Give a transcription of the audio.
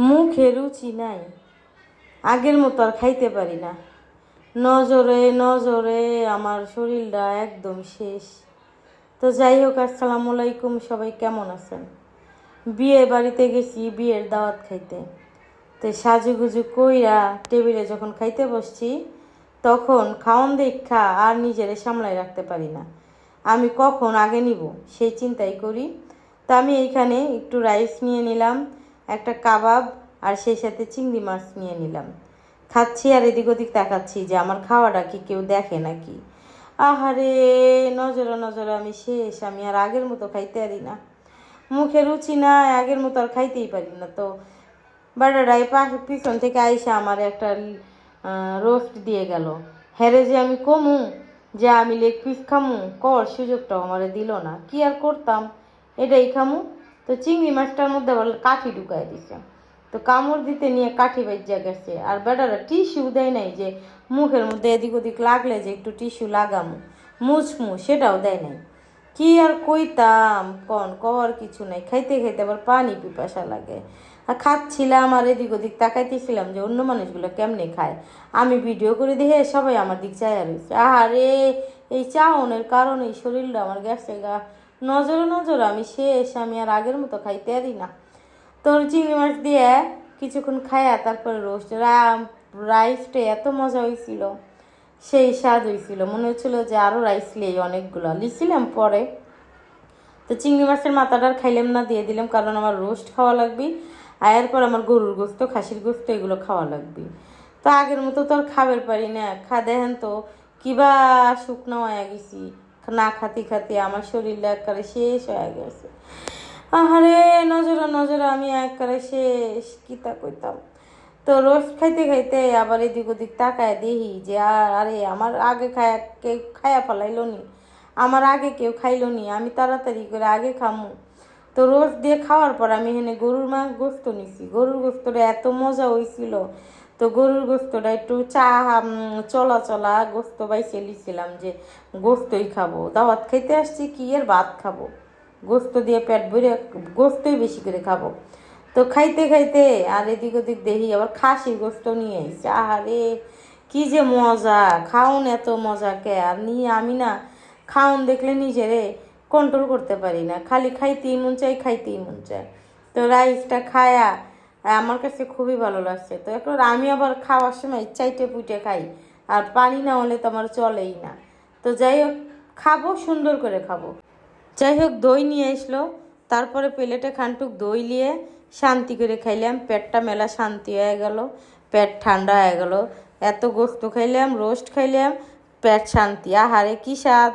মুখে রুচি নাই। আগের মতো আর খাইতে পারি না। নজরে নজরে আমার শরীরটা একদম শেষ। তো যাই হোক, আসসালামু আলাইকুম, সবাই কেমন আছেন? বিয়ে বাড়িতে গেছি, বিয়ের দাওয়াত খাইতে। তো সাজুগুজু কইরা টেবিলে যখন খাইতে বসছি, তখন খাওন দেখা আর নিজেরে সামলাই রাখতে পারি না। আমি কখন আগে নিব, সেই চিন্তাই করি। তো আমি এইখানে একটু রাইস নিয়ে নিলাম। একটা কাবাব আর সেই সাথে চিংড়ি মাছ নিয়ে নিলাম। খাচ্ছি আর এদিক ওদিক তাকাচ্ছি যে আমার খাওয়াটা কি কেউ দেখে নাকি? আহারে, নজরে নজরে আমি শেষ, আমি আর আগের মতো খাইতে পারি না। মুখে রুচি না আগের মতো আর খাইতেই পারি না তো। বাটারাই পাশে পিছন থেকে আইসা আমার একটা রোস্ট দিয়ে গেল। হেরে যে আমি কমু, যে আমি লেগ পিস খামু, কর সুযোগটাও আমারে দিল না। কি আর করতাম? এটাই খামু। তো চিংড়ি মাছটার মধ্যে আবার কাঠি ঢুকাই দিছে। তো কামড় দিতে নিয়ে কাঠি বাজ্যা গেছে। আর বেটারা টিস্যু দেয় নাই যে মুখের মধ্যে এদিক ওদিক লাগলে যে একটু টিস্যু লাগামু। মুছমু, সেটাও দেয় নাই। কি আর কইতাম? কন কর কিছু নাই। খাইতে খাইতে আবার পানি পিপাসা লাগে। আর খাচ্ছিলাম আর এদিক ওদিক তাকাইতেছিলাম যে অন্য মানুষগুলো কেমনে খায়। আমি ভিডিও করে দেখে সবাই আমার দিক চাই রয়েছে আহারে, এই চাউনের কারণে শরীরটা আমার গেছে গা। নজরে নজরে আমি শেষ, আমি আর আগের মতো খাইতে পারি না। তোর চিংড়ি মাছ দিয়ে কিছুক্ষণ খায়া তারপরে রোস্ট। রাইসটা এত মজা হয়েছিল সেই স্বাদ হয়েছিল মনে হচ্ছিল যে আরও রাইস লেই অনেকগুলো। লিছিলাম পরে। তো চিংড়ি মাছের মাথাটা আর খাইলাম না, দিয়ে দিলাম কারণ আমার রোস্ট খাওয়া লাগবে। আর এরপর আমার গরুর গোস্ত, খাসির গোস্ত এগুলো খাওয়া লাগবে। তো আগের মতো তো আর খাবার পারি না। খা দেখেন তো, কিবা শুকনো হয়ে গেছি। না খাতি খাতি আমার শরীরটা একবারে শেষ হয়ে গেছে। আহারে, নজরে নজরে আমি একবারে শেষ কিতা কইতাম। তো রোস্ট খাইতে খাইতে আবার এদিক ওদিক তাকায় দেখি যে, আর আরে, আমার আগে খায়া কেউ খায়া ফেলাইলো নি। আমার আগে কেউ খাইলো নি, আমি তাড়াতাড়ি করে আগে খামু। তো রোজ দিয়ে খাওয়ার পর আমি এখানে গরুর মাংস গোস্ত নিছি। গরুর গোস্তটা এত মজা হয়েছিল তো গরুর গোস্তটা একটু চা চলা চলা গোস্ত বাইছে লিছিলাম যে গোস্তই খাব। দাওয়াত খাইতে আসছি কি এর ভাত খাব? গোস্ত দিয়ে পেট ভরে গোস্তই বেশি করে খাব। তো খাইতে খাইতে আর এদিক ওদিক দেখি আবার খাসির গোস্ত নিয়ে এসেছে আরে কি যে মজা! খাওন এত মজা কে? আর নিয়ে আমি না, খাওন দেখলে নিজেরে কন্ট্রোল করতে পারি না। খালি খাইতেই মন চাই খাইতেই মন চায় তো রাইসটা খায়া, আমার কাছে খুবই ভালো লাগছে। তো এখন আমি আবার খাওয়ার সময় চাইটে পুইটে খাই। আর পানি না হলে তো আমার চলেই না। তো যাই হোক, খাব, সুন্দর করে খাব। যাই হোক, দই নিয়ে আসলো। তারপরে প্লেটে খানটুক দই নিয়ে শান্তি করে খাইলাম। পেটটা মেলা শান্তি হয়ে গেল। পেট ঠান্ডা হয়ে গেল। এত গোস্ত খাইলাম, রোস্ট খাইলাম। পেট শান্তি। আহারে, কী স্বাদ!